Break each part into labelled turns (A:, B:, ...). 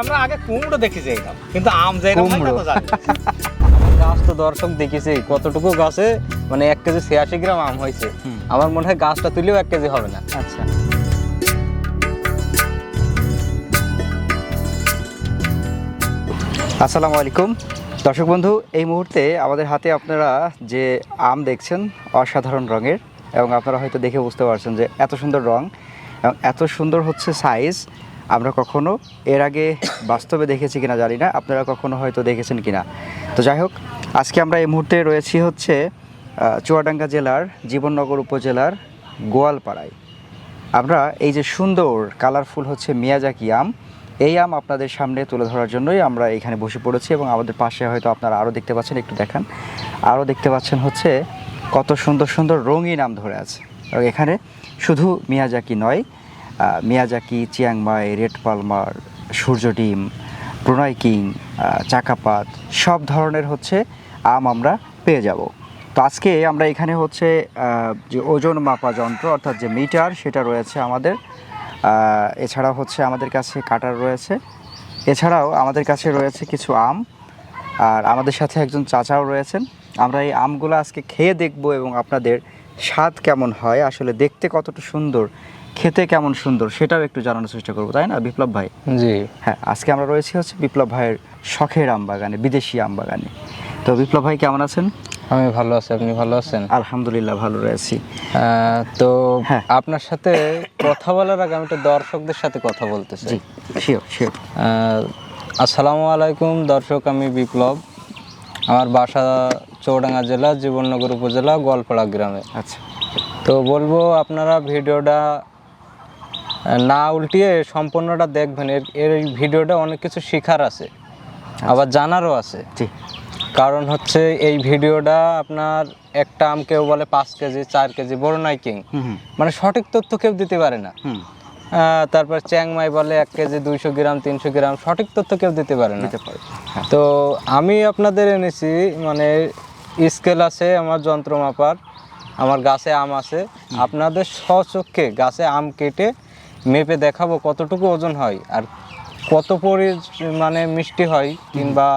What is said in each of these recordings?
A: আমরা আগে কুমড়ো দেখে যাইতাম কিন্তু আম না
B: কুমড়ো। গাছ তো দর্শক দেখেছি কতটুকু গাছে মানে এক কেজি ছিয়াশি গ্রাম আম হয়েছে। আমার মনে হয় গাছটা তুলেও এক কেজি হবে না।
A: আচ্ছা।
C: আসসালামু আলাইকুম। দর্শক বন্ধু এই মুহূর্তে আমাদের হাতে আপনারা যে আম দেখছেন অসাধারণ রঙের এবং আপনারা হয়তো দেখে বুঝতে পারছেন যে এত সুন্দর রং এবং এত সুন্দর হচ্ছে সাইজ আমরা কখনো এর আগে বাস্তবে দেখেছি কিনা জানি না, আপনারা কখনো হয়তো দেখেছেন কিনা। তো যাই হোক, আজকে আমরা এই মুহূর্তে রয়েছি হচ্ছে চুয়াডাঙ্গা জেলার, জীবননগর উপজেলার গোয়ালপাড়ায়। আমরা এই যে সুন্দর, কালারফুল হচ্ছে মিয়াজাকি আম, এই আম আপনাদের সামনে তুলে ধরার জন্যই আমরা এখানে বসে পড়েছি এবং আমাদের পাশে হয়তো আপনারা আরও দেখতে পাচ্ছেন, একটু দেখান। আরও দেখতে পাচ্ছেন হচ্ছে, কত সুন্দর সুন্দর রঙিন আম ধরে আছে। এবং এখানে শুধু মিয়াজাকি নয় Miyazaki Chiang Mai red Palmer সূর্য ডিম প্রণয় কিং চাকাপাত সব ধরনের হচ্ছে আম আমরা পেয়ে যাব। তো আজকে আমরা এখানে হচ্ছে যে ওজন মাপা যন্ত্র অর্থাৎ যে মিটার সেটা রয়েছে আমাদের। আহ, এছাড়াও হচ্ছে আমাদের কাছে কাটার রয়েছে। এছাড়াও আমাদের কাছে রয়েছে কিছু আম আর আমাদের সাথে একজন চাচাও রয়েছেন। আমরা এই আমগুলো আজকে খেয়ে দেখব এবং আপনাদের স্বাদ কেমন হয়। আসলে দেখতে কতটা সুন্দর খেতে কেমন সুন্দর সেটাও একটু জানানোর চেষ্টা করব তাই না? বিপ্লব ভাই?
B: জি।
C: হ্যাঁ আজকে আমরা রয়েছি হচ্ছে বিপ্লব ভাইয়ের শখের আম বাগানে বিদেশি আম বাগানে তো বিপ্লব ভাই কেমন আছেন?
B: আমি ভালো আছি আপনি ভালো আছেন?
C: আলহামদুলিল্লাহ ভালো রয়েছি।
B: তো
C: হ্যাঁ।
B: আপনার সাথে কথা বলার আগে আমি একটু দর্শকদের সাথে কথা বলতে চাই। আসসালামু আলাইকুম দর্শক আমি বিপ্লব। আমার বাসা চৌডাঙ্গা জেলা জীবননগর উপজেলা গোয়ালপাড়া গ্রামে।
C: আচ্ছা।
B: তো বলব আপনারা ভিডিওটা না উল্টিয়ে সম্পূর্ণটা দেখবেন। এর এর এই ভিডিওটা অনেক কিছু শেখার আছে আবার জানারও আছে। কারণ হচ্ছে এই ভিডিওটা আপনার একটা আম কেউ বলে পাঁচ কেজি চার কেজি বড় নাই কিং। মানে সঠিক তথ্য কেউ দিতে পারে না। তারপর চ্যাংমাই বলে এক কেজি দুইশো গ্রাম তিনশো গ্রাম সঠিক তথ্য কেউ দিতে পারে না।
C: হ্যাঁ।
B: তো আমি আপনাদের এনেছি মানে স্কেল আছে আমার যন্ত্র মাপার আমার গাছে আম আছে। আপনাদের স্বচক্ষে গাছে আম কেটে মেপে দেখাবো কতটুকু ওজন হয় আর কত পরি মানে মিষ্টি হয় কিংবা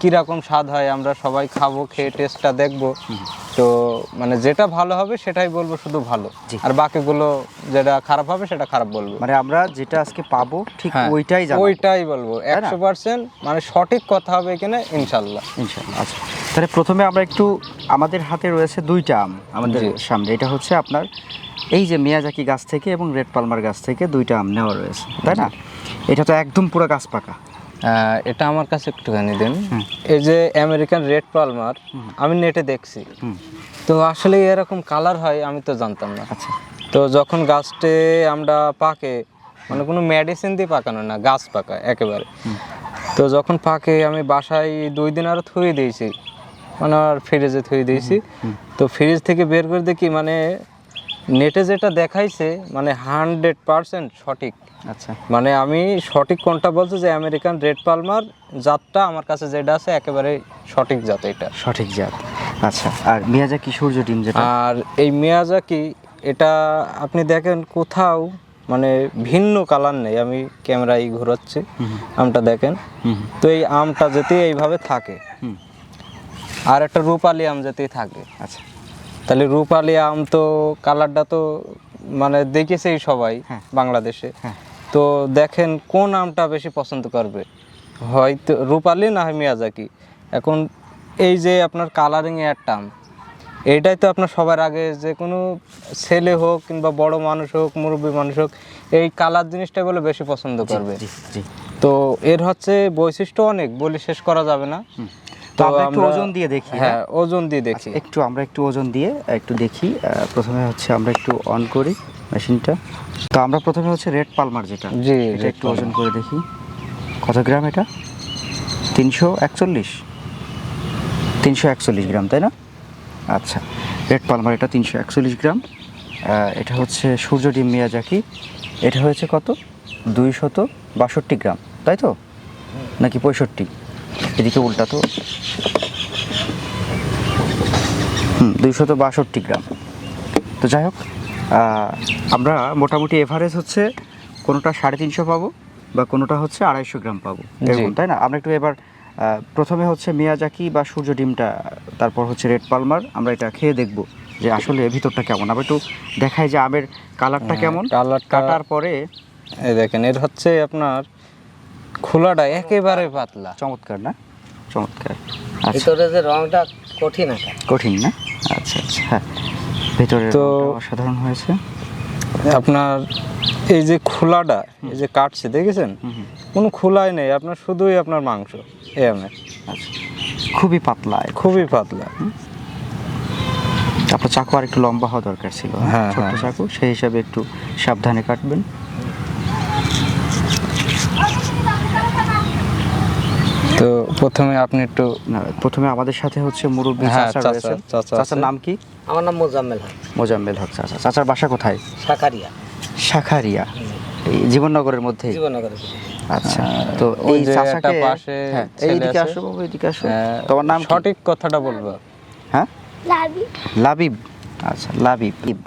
B: কীরকম স্বাদ হয় আমরা সবাই খাব খেয়ে টেস্টটা দেখব। তো মানে যেটা ভালো হবে সেটাই বলব শুধু ভালো। আর বাকিগুলো যেটা খারাপ হবে সেটা খারাপ বলব।
C: মানে আমরা যেটা আজকে পাবো ঠিক
B: হ্যাঁ,
C: ওইটাই
B: ওইটাই বলব? একশো পার্সেন্ট মানে সঠিক কথা হবে এখানে ইনশাল্লাহ
C: ইনশাআল্লাহ আচ্ছা। তাহলে প্রথমে আমরা একটু আমাদের হাতে রয়েছে দুইটা আম আমাদের সামনে। এটা হচ্ছে আপনার এই যে মিয়াজাকি গাছ থেকে এবং রেড পালমার গাছ থেকে দুইটা আম নেওয়া রয়েছে তাই না? এটা তো একদম পুরো গাছ পাকা।
B: এটা আমার কাছে একটুখানি দিন। এই যে আমেরিকান রেড পালমার আমি নেটে দেখছি। তো আসলে এরকম কালার হয় আমি তো জানতাম না।
C: আচ্ছা।
B: তো যখন গাছটে আমরা পাকে মানে কোনো মেডিসিন দিয়ে পাকানো না গাছ পাকা একেবারে। তো যখন পাকে আমি বাসায় দুই দিন আরও থুয়ে দিয়েছি। মানে আর ফ্রিজে থুয়ে দিয়েছি। তো ফ্রিজ থেকে বের করে দেখি মানে নেটে যেটা দেখাইছে মানে হান্ড্রেড পার্সেন্ট সঠিক।
C: আচ্ছা।
B: মানে আমি সঠিক কোনটা বলছি যে আমেরিকান রেড পালমার জাতটা আমার কাছে যেটা আছে একেবারে সঠিক জাত এটা।
C: সঠিক জাত। আচ্ছা আর মিয়াজাকি সূর্য ডিম যেটা?
B: আর এই মিয়াজাকি এটা আপনি দেখেন কোথাও মানে ভিন্ন কালার নেই আমি ক্যামেরায় ঘোরাচ্ছি আমটা দেখেন। তো এই আমটা যেতে এইভাবে থাকে আর একটা রূপালি আম যেতেই থাকে।
C: আচ্ছা।
B: তাহলে রূপালি আম তো কালারটা তো মানে দেখেছেই সবাই
C: হ্যাঁ।
B: বাংলাদেশে।
C: হ্যাঁ।
B: তো দেখেন কোন আমটা বেশি পছন্দ করবে? হয়তো রূপালি না হয় মিয়াজাকি? এখন এই যে আপনার কালারিং একটা আম এইটাই তো আপনার সবার আগে যে কোনো ছেলে হোক কিংবা বড় মানুষ হোক মুরব্বী মানুষ হোক এই কালার জিনিসটা বলে বেশি পছন্দ করবে। তো এর হচ্ছে বৈশিষ্ট্য অনেক বলে শেষ করা যাবে না।
C: তো আমরা একটু ওজন দিয়ে দেখি
B: হ্যাঁ ওজন দিয়ে দেখি।
C: একটু আমরা একটু ওজন দিয়ে একটু দেখি প্রথমে হচ্ছে আমরা একটু অন করি মেশিনটা। তো আমরা প্রথমে হচ্ছে রেড পালমার যেটা
B: জি
C: এটা একটু ওজন করে দেখি। কত গ্রাম এটা? তিনশো একচল্লিশ। তিনশো একচল্লিশ গ্রাম তাই না? আচ্ছা রেড পালমার এটা তিনশো একচল্লিশ গ্রাম। এটা হচ্ছে সূর্য ডিম মিয়াজাকি। এটা হয়েছে কত? দুইশত বাষট্টি গ্রাম তাই তো? নাকি পঁয়ষট্টি? এদিকে উল্টা তো। হুম দুইশত বাষট্টি গ্রাম। তো যাই হোক আমরা মোটামুটি এভারেজ হচ্ছে কোনোটা সাড়ে তিনশো পাবো বা কোনোটা হচ্ছে আড়াইশো গ্রাম পাবো। এরকম তাই না? আমরা একটু এবার প্রথমে হচ্ছে মিয়াজাকি বা সূর্য ডিমটা তারপর হচ্ছে রেড পালমার। আমরা এটা খেয়ে দেখব যে আসলে ভিতরটা কেমন। আবার একটু দেখাই যে আমের কালারটা কেমন।
B: কালার
C: কাটার পরে
B: এই দেখেন এর হচ্ছে আপনার খোলাটা একেবারে পাতলা।
C: চমৎকার না? চমৎকার। আচ্ছা।
A: ভিতরে যে রংটা কঠিন আছে
C: কঠিন না? আচ্ছা আচ্ছা হ্যাঁ। ভেতরে
B: তো-
C: অসাধারণ হয়েছে।
B: আপনার এই যে খোলাটা এই যে কাটছে দেখেছেন? কোনো খোলাই নেই আপনার শুধুই আপনার মাংস এই আমের
C: আচ্ছা। খুবই পাতলা
B: খুবই পাতলা।
C: তারপর চাকু আর একটু লম্বা হওয়া দরকার ছিল। হ্যাঁ?
B: হ্যাঁ, হ্যাঁ।
C: চাকু সেই হিসাবে একটু সাবধানে কাটবেন।
B: তো প্রথমে আপনি একটু
C: প্রথমে আমাদের সাথে হচ্ছে মুরব্বী
B: হ্যাঁ,
C: চাচা রয়েছেন। চাচার নাম কি?
A: আমার নাম মোজাম্মেল হক।
C: মোজাম্মেল হক চাচা। চাচার বাসা কোথায়?
A: শাকারিয়া
C: শাখারিয়া। জীবননগরের মধ্যে।
A: জীবননগরে
C: আচ্ছা তো
B: ওই
C: চাচাকে
B: পাশে
C: হ্যাঁ এইদিকে আসো বাবু এইদিকে আসো। তোমার নাম
B: সঠিক কথাটা বলব।
C: হ্যাঁ? লাবিব। আচ্ছা লাবিব।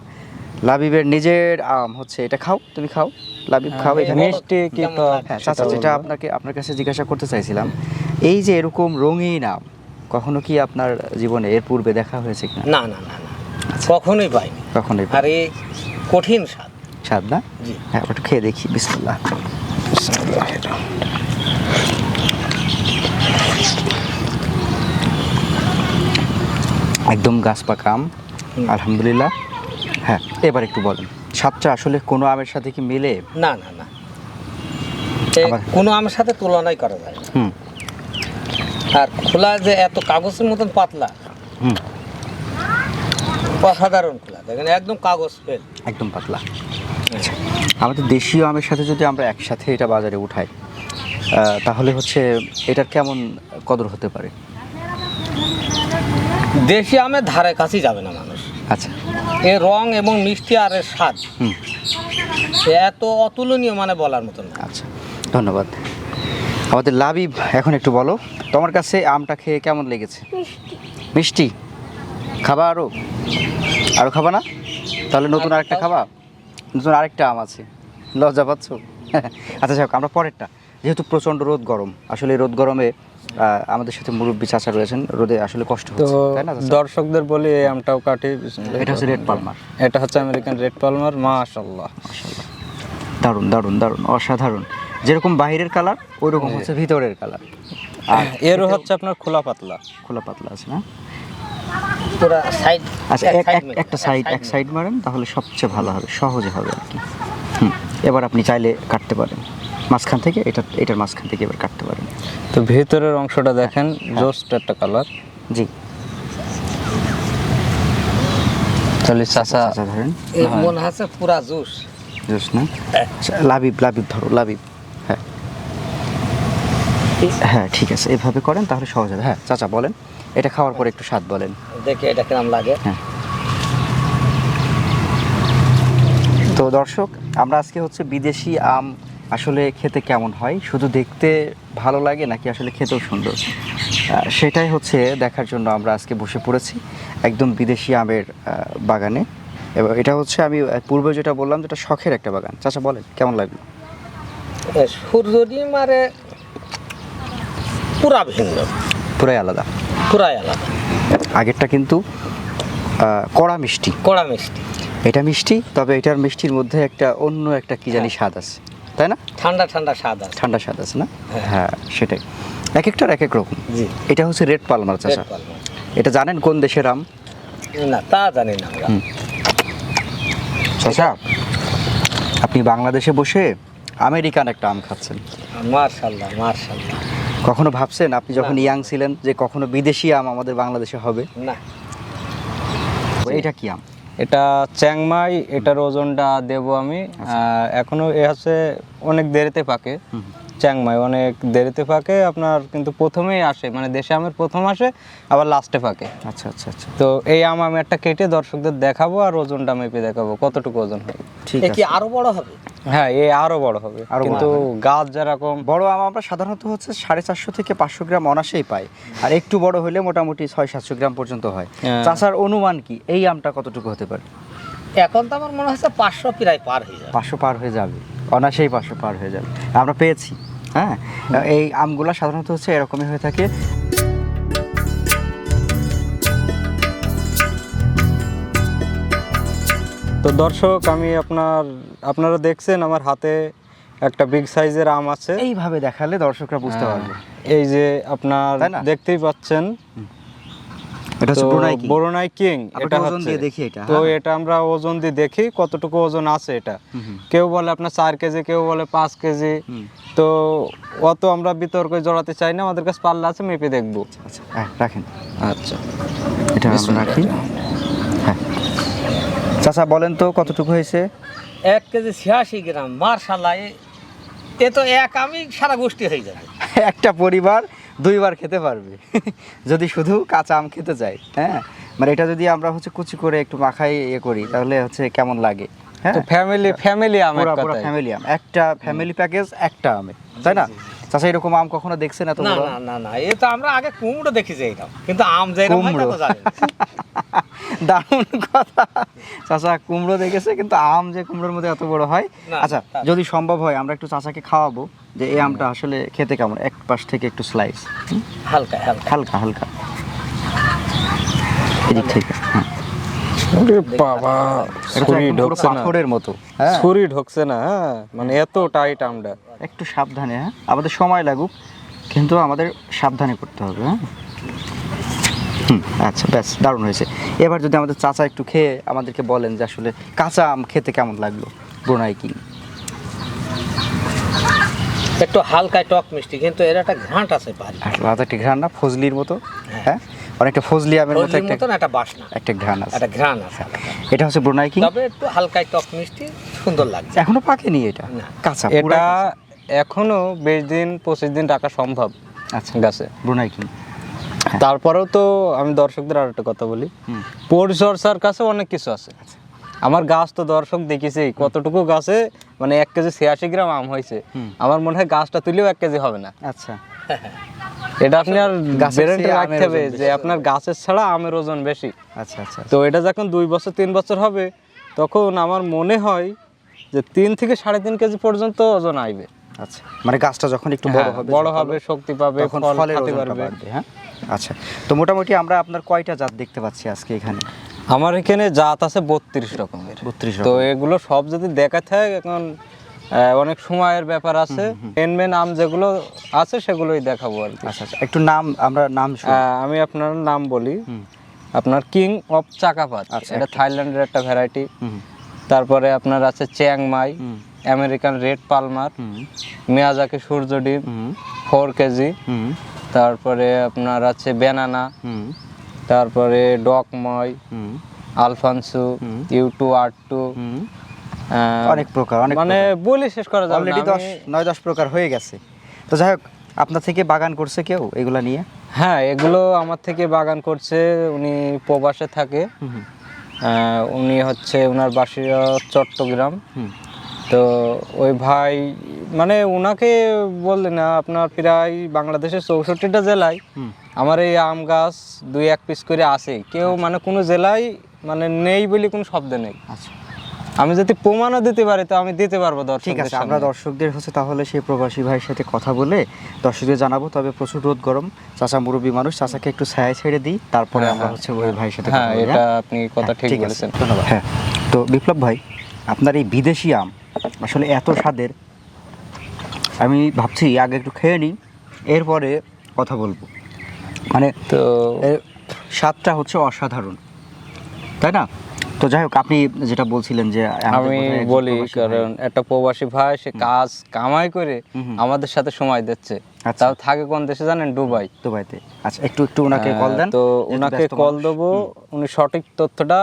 C: লাবিবের নিজের আম হচ্ছে এটা খাও তুমি খাও। লাবিব খাও
A: হ্যাঁ,
C: এখানে?
B: মিষ্টি কি?
C: হ্যাঁ চাচা যেটা আপনাকে আপনার কাছে জিজ্ঞাসা করতে চাইছিলাম এই যে এরকম রঙিন আম কখনো কি আপনার জীবনে এর পূর্বে দেখা হয়েছে কিনা?
A: না না না না। কখনোই পাইনি।
C: কখনোই
A: আর এই কঠিন স্বাদ।
C: স্বাদ না?
A: জি।
C: হ্যাঁ একটু খেয়ে দেখি বিসমুল্লাহ। একদম গাছ পাকা আম আলহামদুলিল্লাহ। হ্যাঁ এবার একটু বলেন। স্বাদটা আসলে কোনো আমের সাথে কি মিলে?
A: না না না। কোনো আমের সাথে তুলনাই করা যায়
C: হুম।
A: আর খোলা যে এত কাগজের মতন পাতলা
C: হুম।
A: অসাধারণ খোলা। দেখেন একদম কাগজ ফেল।
C: একদম পাতলা। আচ্ছা আমাদের দেশীয় আমের সাথে যদি আমরা একসাথে এটা বাজারে উঠাই তাহলে হচ্ছে এটার কেমন কদর হতে পারে?
A: দেশি আমের ধারে কাছেই যাবে না মানুষ।
C: আচ্ছা।
A: এর রং এবং মিষ্টি আর এর স্বাদ। এত অতুলনীয় মানে বলার মতন না।
C: আচ্ছা ধন্যবাদ। আমাদের লাবিব এখন একটু বলো তোমার কাছে আমটা খেয়ে কেমন লেগেছে? মিষ্টি। খাবা আরও আরও খাবা না? তাহলে নতুন
A: আর
C: আরেকটা খাবা। নতুন আরেকটা আম আছে। লজ্জা পাচ্ছ? আচ্ছা যাক আমরা পরেরটা। যেহেতু প্রচণ্ড রোদ গরম আসলে রোদ গরমে আমাদের সাথে মুরব্বী চাচা রয়েছেন। রোদে আসলে কষ্ট
B: তো
C: হচ্ছে তাই না
B: দর্শকদের বলি এই আমটাও কাটি।
C: এটা হচ্ছে রেড পালমার
B: এটা হচ্ছে আমেরিকান রেড পালমার মাশাল্লাহ
C: দারুণ দারুণ দারুণ অসাধারণ। যেরকম বাইরের কালার ওই রকম হচ্ছে ভিতরের কালার। আর
B: এরও হচ্ছে আপনার খোলা পাতলা।
C: খোলা পাতলা আছে না?
A: সাইড
C: আচ্ছা এক- এক- একটা সাইড এক সাইড মারেন তাহলে সবচেয়ে ভালো হবে সহজে হবে আর কি। হুম এবার আপনি চাইলে কাটতে পারেন। মাঝখান থেকে এটা এটার মাঝখান থেকে এবার কাটতে পারেন।
B: তো ভেতরের অংশটা দেখেন জোস্ট একটা কালার
C: জি।
B: তাহলে চাচা
C: আচ্ছা ধরেন।
A: মনে হচ্ছে পুরা জুস
C: জোস না? আচ্ছা, লাবিব লাবিব ধরো লাবিব। হ্যাঁ। হ্যাঁ ঠিক আছে। এভাবে করেন তাহলে সহজ হবে। হ্যাঁ চাচা বলেন। এটা খাওয়ার পরে একটু স্বাদ বলেন।
A: দেখে এটা কিরম লাগে। হ্যাঁ।
C: তো দর্শক আমরা আজকে হচ্ছে বিদেশি আম আসলে খেতে কেমন হয়? শুধু দেখতে ভালো লাগে নাকি আসলে খেতেও সুন্দর? সেটাই হচ্ছে দেখার জন্য আমরা আজকে বসে পড়েছি একদম বিদেশি আমের বাগানে। এবং এটা হচ্ছে আমি পূর্বে যেটা বললাম যেটা শখের একটা বাগান। চাচা বলেন কেমন লাগল?
A: এ সূর্য আরে পুরা ভিন্ন।
C: পুরাই আলাদা।
A: পুরাই আলাদা।
C: আগেরটা কিন্তু কড়া মিষ্টি।
A: কড়া মিষ্টি।
C: এটা মিষ্টি তবে এটার মিষ্টির মধ্যে একটা অন্য একটা কি জানি স্বাদ আছে। তাই না?
A: ঠান্ডা ঠান্ডা স্বাদ আছে।
C: ঠান্ডা স্বাদ আছে না?
A: হ্যাঁ।
C: হ্যাঁ সেটাই। এক একটার এক এক রকম।
A: জি।
C: এটা হচ্ছে রেড পালমার
A: পালমা।
C: এটা জানেন কোন দেশের আম
A: না তা জানি না
C: চাচা আপনি বাংলাদেশে বসে আমেরিকান একটা আম খাচ্ছেন।
A: মার্শাল্লাহ মার্শাল্লাহ
C: কখনো ভাবছেন আপনি যখন ইয়াং ছিলেন যে কখনো বিদেশি আম আমাদের বাংলাদেশে হবে?
A: না।
C: এটা কি আম?
B: এটা চ্যাংমাই এটার ওজনটা দেব আমি। আহ, এখনও এ হচ্ছে অনেক দেরিতে পাকে। চ্যাংমাই অনেক দেরিতে পাকে আপনার কিন্তু প্রথমেই আসে মানে দেশে আমের প্রথম আসে আবার লাস্টে পাকে।
C: আচ্ছা আচ্ছা আচ্ছা।
B: তো এই আম আমি একটা কেটে দর্শকদের দেখাবো আর ওজনটা মেপে দেখাবো কতটুকু ওজন হয়।
C: ঠিক
A: আছে কি
C: আছে।
A: আরও বড় হবে?
B: হ্যাঁ এ আরও বড় হবে। কিন্তু গাছ যেরকম
C: বড় আম আমরা সাধারণত হচ্ছে সাড়ে চারশো থেকে পাঁচশো গ্রাম অনাসেই পাই। আর একটু বড় হলে মোটামুটি ছয় সাতশো গ্রাম পর্যন্ত হয়।
B: হ্যাঁ।
C: চাচার অনুমান কি? এই আমটা কতটুকু হতে পারে?
A: এখন তো আমার মনে হচ্ছে পাঁচশো প্রায় পার হয়ে যাবে।
C: পাঁচশো পার হয়ে যাবে। অনায়াসেই পাঁচশো পার হয়ে যাবে। আমরা পেয়েছি হ্যাঁ? এই আমগুলো সাধারণত হচ্ছে এরকমই হয়ে থাকে।
B: তো দর্শক আমি আপনার আপনারা দেখছেন আমার হাতে একটা বিগ সাইজের আম আছে।
C: এইভাবে দেখালে দর্শকরা বুঝতে পারবে।
B: এই যে আপনার? দেখতেই পাচ্ছেন।
C: এটা হচ্ছে
B: তো
C: বোরোনাই কিং
B: এটা হচ্ছে।
C: দেখি এটা,
B: তো
C: হ্যাঁ।
B: এটা আমরা ওজন দিয়ে দেখি কতটুকু ওজন আছে এটা। কেউ বলে আপনার চার কেজি কেউ বলে পাঁচ কেজি। তো অত আমরা বিতর্কে জড়াতে চাই না আমাদের কাছে পাল্লা আছে মেপে দেখব।
C: আচ্ছা হ্যাঁ রাখেন।
B: আচ্ছা।
C: এটা আমরা রাখি। হ্যাঁ চাচা বলেন তো কতটুকু হয়েছে?
A: এক কেজি ছিয়াশি গ্রাম মার্শাল্লাহ এ- তো এক আমি সারা গোষ্ঠী হয়ে যাবে।
C: একটা পরিবার দুইবার খেতে পারবে। যদি শুধু কাঁচা আম খেতে চাই হ্যাঁ? মানে এটা যদি আমরা হচ্ছে কুচি করে একটু মাখাই ইয়ে করি তাহলে হচ্ছে কেমন লাগে হ্যাঁ?
B: ফ্যামিলি ফ্যামিলি আম
C: পুরো ফ্যামিলি আম। একটা ফ্যামিলি প্যাকেজ একটা আমে তাই না? চাচা এরকম আম কখনো দেখছেন এত
A: না না না না এ তো আমরা আগে কুমড়ো দেখি যাইতাম কিন্তু আম যাই
C: কুমড়ো। দারুণ কথা। চাচা কুমড়ো দেখেছে কিন্তু আম যে কুমড়োর মধ্যে এত বড় হয়। আচ্ছা যদি সম্ভব হয় আমরা একটু চাচাকে খাওয়াবো যে এই আমটা আসলে খেতে কেমন। এক পাশ থেকে একটু স্লাইস
A: হালকা হালকা।
C: হালকা হালকা। এদিক থেকে হ্যাঁ।
B: বাবা ছুরি ঢুকছে না।
C: পাথরের মতো। হ্যাঁ।
B: ছুরি ঢুকছে না হ্যাঁ। মানে এত টাইট
C: একটু সাবধানে হ্যাঁ। আমাদের সময় লাগুক কিন্তু আমাদের সাবধানে করতে হবে হ্যাঁ। হুম আচ্ছা ব্যাস দারুণ হয়েছে। এবার যদি আমাদের চাচা একটু খেয়ে আমাদেরকে বলেন যে আসলে কাঁচা আম খেতে কেমন লাগল ব্রোনাই কি?
A: একটু হালকায় টক মিষ্টি কিন্তু এর একটা ঘাঁট আছে পারি
C: ঘ্রাণ না ফজলির মতো হ্যাঁ। অনেকটা ফজলি আমের মতো একটা
A: মতন একটা বাসনা।
C: একটা ঘ্রাণ আছে।
A: একটা ঘ্রাণ আছে।
C: এটা হচ্ছে ব্রোনাই কি?
A: তবে একটু হালকায় টক মিষ্টি সুন্দর লাগছে।
C: এখনও পাকেনি এটা?
A: না।
C: কাঁচা
B: এটা এখনও বিশ দিন পঁচিশ দিন রাখা সম্ভব
C: আচ্ছা।
B: গাছে।
C: ব্রোনাই কি।
B: তারপরেও তো আমি দর্শকদের আর একটা কথা বলি। পরিচর্যার কাছে অনেক কিছু আছে। আমার গাছ তো দর্শক দেখেছি কতটুকু গাছে মানে এক কেজি ছিয়াশি গ্রাম আম হয়েছে। আমার মনে হয় গাছটা তুলেও এক কেজি হবে না।
C: আচ্ছা।
B: এটা আপনি আর
C: গাছের
B: রাখতে হবে যে আপনার গাছের ছাড়া আমের ওজন বেশি।
C: আচ্ছা আচ্ছা
B: তো এটা যখন দুই বছর তিন বছর হবে তখন আমার মনে হয় যে তিন থেকে সাড়ে তিন কেজি পর্যন্ত ওজন আইবে।
C: আচ্ছা মানে গাছটা যখন একটু বড়
B: হ্যাঁ,
C: হবে
B: বড় হবে শক্তি পাবে
C: তখন
B: ফল খেতে পারবে।
C: হ্যাঁ? আচ্ছা তো মোটামুটি আমরা আপনার কয়টা জাত দেখতে পাচ্ছি আজকে এখানে?
B: আমার এখানে জাত আছে বত্রিশ রকমের।
C: 32
B: তো এগুলো সব যদি দেখা থাকে এখন অনেক সময়ের ব্যাপার আছে। মেন মেন আম যেগুলো আছে সেগুলোই দেখাবো আর
C: আচ্ছা আচ্ছা একটু নাম আমরা নাম
B: আমি আপনার নাম বলি। আপনার কিং অফ চাকাপাত
C: আচ্ছা,
B: এটা থাইল্যান্ডের একটা ভ্যারাইটি। তারপরে আপনার আছে Chiang Mai
C: hmm.
B: American red palmer Miyazaki সূর্য ডিম ফোর কেজি। তারপরে আপনার আছে বেনানা তারপরে ডকময় Alphonso U two R two.
C: অনেক প্রকার অনেক
B: মানে বলি শেষ করা যাবে
C: অলরেডি। দশ নয় দশ প্রকার হয়ে গেছে। তো যাই হোক আপনার থেকে বাগান করছে কেউ এগুলা নিয়ে?
B: হ্যাঁ এগুলো আমার থেকে বাগান করছে উনি প্রবাসে থাকে। উনি হচ্ছে ওনার বাসি চট্টগ্রাম। তো ওই ভাই মানে ওনাকে বললে না আপনার প্রায় বাংলাদেশের চৌষট্টিটা জেলায় আমার এই আম গাছ দুই এক পিস করে আছে কেউ মানে কোনো জেলায় মানে নেই বলে কোনো শব্দ নেই।
C: আচ্ছা।
B: আমি যদি প্রমাণও দিতে পারি তো আমি দিতে পারব
C: দর্শক
B: ঠিক
C: আছে আমরা দর্শকদের হচ্ছে তাহলে সেই প্রবাসী ভাইয়ের সাথে কথা বলে দর্শকদের জানাব তবে প্রচুর রোদ গরম। চাচা মুরব্বী মানুষ চাচাকে একটু ছায়া ছেড়ে দিই তারপরে আমরা
B: হ্যাঁ।
C: হচ্ছে ওই ভাইয়ের সাথে
B: হ্যাঁ এটা
C: হ্যাঁ?
B: আপনি কথা ঠিক বলেছেন।
C: ধন্যবাদ। হ্যাঁ তো বিপ্লব ভাই আপনার এই বিদেশি আম আসলে এত স্বাদের আমি ভাবছি আগে একটু খেয়ে নিই এরপরে কথা বলব। মানে
B: তো
C: স্বাদটা হচ্ছে অসাধারণ তাই না? তো যাই হোক আপনি যেটা বলছিলেন যে
B: আমি বলি কারণ একটা প্রবাসী ভাই সে কাজ কামাই করে। আমাদের সাথে সময় দিচ্ছে।
C: আচ্ছা।
B: তাও থাকে কোন দেশে জানেন? দুবাই।
C: দুবাইতে। আচ্ছা একটু একটু ওনাকে কল দেন।
B: তো ওনাকে কল। দেবো। উনি সঠিক তথ্যটা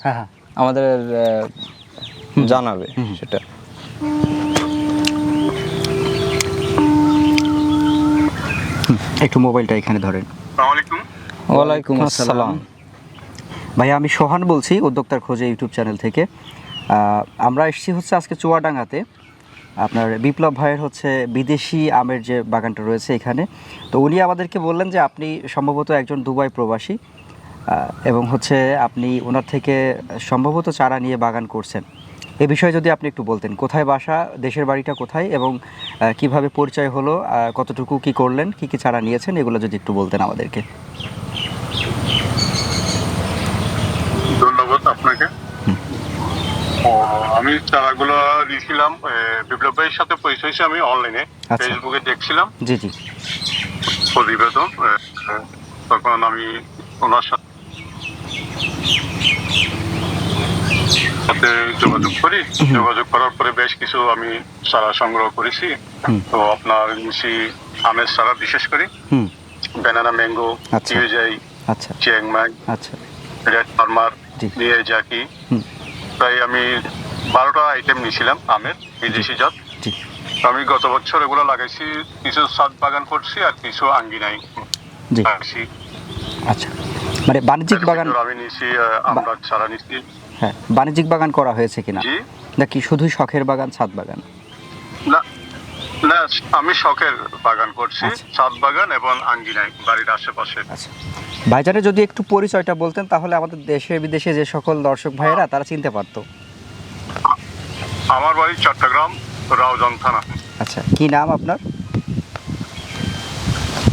C: হ্যাঁ হ্যাঁ।
B: আমাদের জানাবে সেটা।
C: একটু মোবাইলটা এখানে ধরেন।
B: ওয়ালাইকুম আসসালাম।
C: ভাই আমি সোহান বলছি, উদ্যোক্তার খোঁজে ইউটিউব চ্যানেল থেকে। আমরা এসেছি হচ্ছে আজকে চুয়াডাঙ্গাতে। আপনার বিপ্লব ভাইয়ের হচ্ছে বিদেশি আমের যে বাগানটা রয়েছে এখানে। তো উনি আমাদেরকে বললেন যে আপনি সম্ভবত একজন দুবাই প্রবাসী এবং হচ্ছে আপনি ওনার থেকে সম্ভবত চারা নিয়ে বাগান করছেন। এ বিষয়ে যদি আপনি একটু বলতেন, কোথায় বাসা, দেশের বাড়িটা কোথায়, এবং কীভাবে পরিচয় হলো কতটুকু কি করলেন, কি কি চারা নিয়েছেন, এগুলো যদি একটু বলতেন আমাদেরকে
D: ধন্যবাদ আপনাকে ও, আমি চারাগুলো দিয়েছিলাম বিপ্লব ভাইয়ের সাথে পরিচয় হয়েছে আমি অনলাইনে
C: আচ্ছা।
D: ফেসবুকে দেখছিলাম।
C: জি জি।
D: প্রতিবেদন তখন আমি ওনার সাথে যোগাযোগ করি। যোগাযোগ করার পরে বেশ কিছু আমি চারা সংগ্রহ করেছি। তো আপনার নিশি আমের চারা বিশেষ করে ব্যানানা ম্যাঙ্গো
C: আচ্ছা।
D: চিউজাই
C: আচ্ছা।
D: Chiang Mai red farmer. নিয়ে জাকি প্রায় আমি বারোটা আইটেম নিয়েছিলাম আমের বিদেশি জাত। আমি গত বছর এগুলো লাগাইছি কিছু সাত বাগান করছি আর কিছু আঙ্গিনাই লাগাইছি
C: আচ্ছা। মানে বাণিজ্যিক বাগান
D: আমি নিছি আহ, আমরা ছাড়া নিছি
C: হ্যাঁ বাণিজ্যিক বাগান করা হয়েছে কিনা? নাকি শুধুই শখের বাগান ছাদ বাগান?
D: না না আমি শখের বাগান করছি
C: আচ্ছা।
D: সাত বাগান এবং আঙ্গিনাই বাড়ির আশেপাশে।
C: আচ্ছা। ভাইজানের যদি একটু পরিচয়টা বলতেন তাহলে আমাদের দেশে বিদেশে যে সকল দর্শক ভাইয়েরা তারা চিনতে পারতো।
D: আমার বাড়ি চট্টগ্রাম রাউজান থানা।
C: আচ্ছা কি নাম আপনার?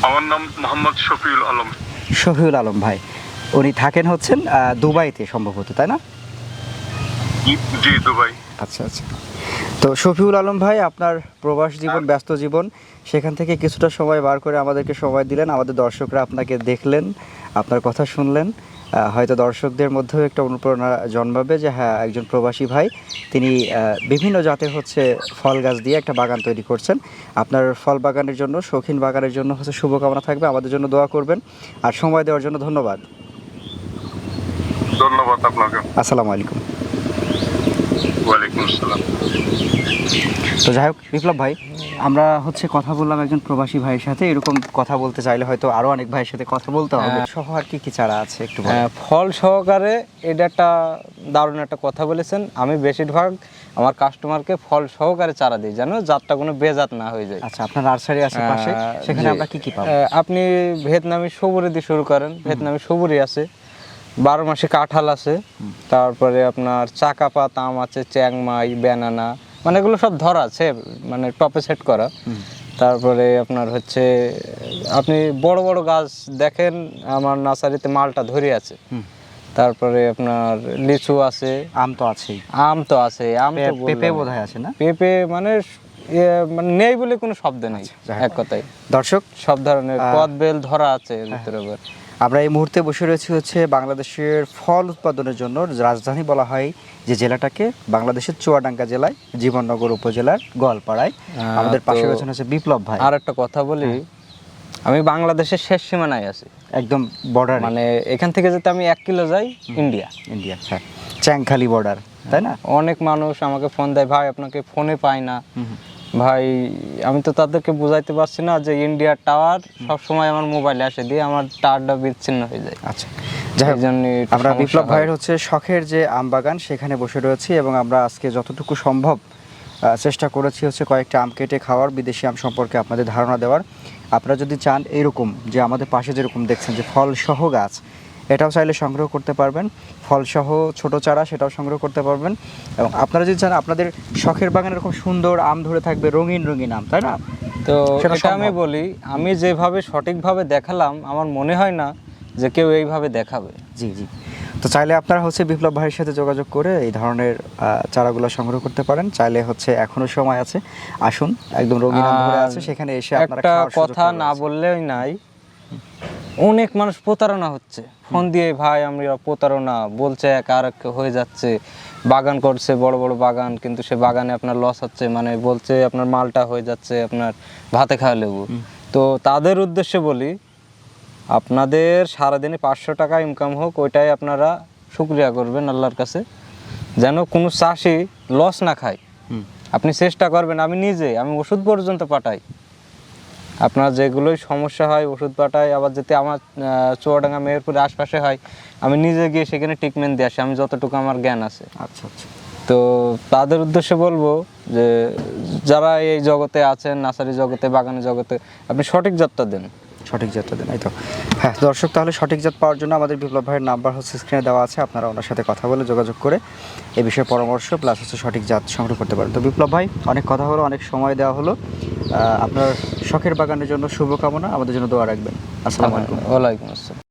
D: আমার নাম মোহাম্মদ শফিউল আলম।
C: শফিউল আলম ভাই উনি থাকেন হচ্ছেন দুবাইতে সম্ভবত তাই না?
D: জি দুবাই।
C: আচ্ছা আচ্ছা। তো শফিউল আলম ভাই আপনার প্রবাস জীবন ব্যস্ত জীবন সেখান থেকে কিছুটা সময় বার করে আমাদেরকে সময় দিলেন। আমাদের দর্শকরা আপনাকে দেখলেন আপনার কথা শুনলেন। হয়তো দর্শকদের মধ্যেও একটা অনুপ্রেরণা জন্মাবে যে হ্যাঁ একজন প্রবাসী ভাই তিনি বিভিন্ন জাতের হচ্ছে ফল গাছ দিয়ে একটা বাগান তৈরি করছেন। আপনার ফল বাগানের জন্য শৌখিন বাগানের জন্য হচ্ছে শুভকামনা থাকবে। আমাদের জন্য দোয়া করবেন। আর সময় দেওয়ার জন্য ধন্যবাদ।
D: ধন্যবাদ আপনাকে।
C: আসসালামু আলাইকুম।
D: আসসালাম।
C: তো যাই হোক বিপ্লব ভাই আমরা হচ্ছে কথা বললাম একজন প্রবাসী ভাইয়ের সাথে। এরকম কথা বলতে চাইলে হয়তো আরও অনেক ভাইয়ের সাথে কথা বলতে হবে।
B: হ্যাঁ।
C: সহ আর কি কি চারা আছে একটু
B: হ্যাঁ, ফল সহকারে এটা একটা দারুণ একটা কথা বলেছেন। আমি বেশিরভাগ আমার কাস্টমারকে ফল সহকারে চারা দিই যেন জাতটা কোনো বেজাত না হয়ে যায়।
C: আচ্ছা আপনার নার্সারি আছে পাশে সেখানে
B: জি।
C: আমরা কি কি পাবো?
B: আপনি ভিয়েতনামি সবুরি দিয়ে শুরু করেন। ভিয়েতনামি সবুরি আছে। বারো মাসে কাঁঠাল আছে। তারপরে আপনার চাকা চাকাপাত আম আছে চ্যাংমাই ব্যানানা মানে এগুলো সব ধরা আছে মানে টপে সেট করা। তারপরে আপনার হচ্ছে আপনি বড় বড় গাছ দেখেন আমার নার্সারিতে মালটা ধরে আছে। তারপরে আপনার লিচু আছে।
C: আম তো আছেই।
B: আম তো আছে আম তো
C: পেঁপে। বোধহয় আছে না?
B: পেঁপে মানে মানে নেই বলে কোনো শব্দ নেই এক কথায়।
C: দর্শক
B: সব ধরনের কদ বেল ধরা আছে ভিতরে আবার।
C: আমরা এই মুহূর্তে বসে রয়েছি হচ্ছে বাংলাদেশের ফল উৎপাদনের জন্য। রাজধানী বলা হয় যে জেলাটাকে বাংলাদেশের চুয়াডাঙ্গা জেলায় জীবননগর উপজেলার গোয়ালপাড়ায়। আমাদের পাশে রয়েছেন হচ্ছে বিপ্লব ভাই।
B: আর একটা কথা বলি আমি বাংলাদেশের শেষ সীমানায় আছি।
C: একদম বর্ডার
B: মানে এখান থেকে যদি আমি এক কিলো যাই ইন্ডিয়া।
C: ইন্ডিয়া হ্যাঁ। চ্যাংখালি বর্ডার তাই না?
B: অনেক মানুষ আমাকে ফোন দেয় ভাই আপনাকে ফোনে পাই না। ভাই আমি তো তাদেরকে বুঝাইতে পারছি না যে ইন্ডিয়ার টাওয়ার সব সময় আমার মোবাইলে আসে দিয়ে আমার টাওয়ারটা বিচ্ছিন্ন হয়ে যায়।
C: আচ্ছা যাই
B: একটু
C: আমরা বিপ্লব ভাইয়ের হচ্ছে শখের যে আম বাগান সেখানে বসে রয়েছি এবং আমরা আজকে যতটুকু সম্ভব চেষ্টা করেছি হচ্ছে কয়েকটা আম কেটে খাওয়ার বিদেশি আম সম্পর্কে আপনাদের ধারণা দেওয়ার। আপনারা যদি চান এরকম যে আমাদের পাশে যেরকম দেখছেন যে ফল সহ গাছ এটাও চাইলে সংগ্রহ করতে পারবেন। ফলসহ ছোট চারা সেটাও সংগ্রহ করতে পারবেন। এবং আপনারা যদি চান আপনাদের শখের বাগানে এরকম সুন্দর আম ধরে থাকবে রঙিন রঙিন আম তাই না?
B: তো
C: সেটা
B: আমি বলি আমি যেভাবে সঠিকভাবে দেখালাম আমার মনে হয় না যে কেউ এইভাবে দেখাবে।
C: জি জি। তো চাইলে আপনারা হচ্ছে বিপ্লব ভাইয়ের সাথে যোগাযোগ করে এই ধরনের আহ, চারাগুলো সংগ্রহ করতে পারেন। চাইলে হচ্ছে এখনও সময় আছে। আসুন একদম রঙিন ধরে আছে সেখানে এসে আপনারা
B: একটা কথা না বললেই নাই অনেক মানুষ প্রতারণা হচ্ছে। ফোন দিয়ে ভাই আমরা প্রতারণা। বলছে এক আর এক হয়ে যাচ্ছে। বাগান করছে বড় বড় বাগান কিন্তু সে বাগানে আপনার লস হচ্ছে। মানে বলছে আপনার মালটা হয়ে যাচ্ছে আপনার ভাতে খাওয়া লেবু। তো তাদের উদ্দেশ্যে বলি আপনাদের সারাদিনে পাঁচশো টাকা ইনকাম হোক ওইটাই আপনারা শুক্রিয়া করবেন আল্লাহর কাছে যেন কোনো চাষি লস না খায়। আপনি চেষ্টা করবেন আমি নিজে আমি ওষুধ পর্যন্ত পাঠাই। আপনার যেগুলোই সমস্যা হয় ওষুধ পাঠায় আবার যদি আমার চুয়াডাঙ্গা মেহেরপুরের আশপাশে হয় আমি নিজে গিয়ে সেখানে ট্রিটমেন্ট দিয়ে আসি আমি যতটুকু আমার জ্ঞান আছে।
C: আচ্ছা আচ্ছা।
B: তো তাদের উদ্দেশ্যে বলব যে যারা এই জগতে আছেন নার্সারি জগতে বাগানের জগতে আপনি সঠিক যাত্রা দেন।
C: সঠিক জাত দেন তো? হ্যাঁ দর্শক, তাহলে সঠিক জাত পাওয়ার জন্য আমাদের বিপ্লব ভাইয়ের নাম্বার হচ্ছে স্ক্রিনে দেওয়া আছে, আপনারা ওনার সাথে কথা বলে যোগাযোগ করে এ বিষয়ে পরামর্শ প্লাস হচ্ছে সঠিক জাত সংগ্রহ করতে পারেন। তো বিপ্লব ভাই, অনেক কথা হলো, অনেক সময় দেওয়া হলো আপনার শখের বাগানের জন্য শুভকামনা, আমাদের জন্য দোয়া রাখবেন। আসসালামু আলাইকুম।
B: ওয়ালাইকুম আসসালাম।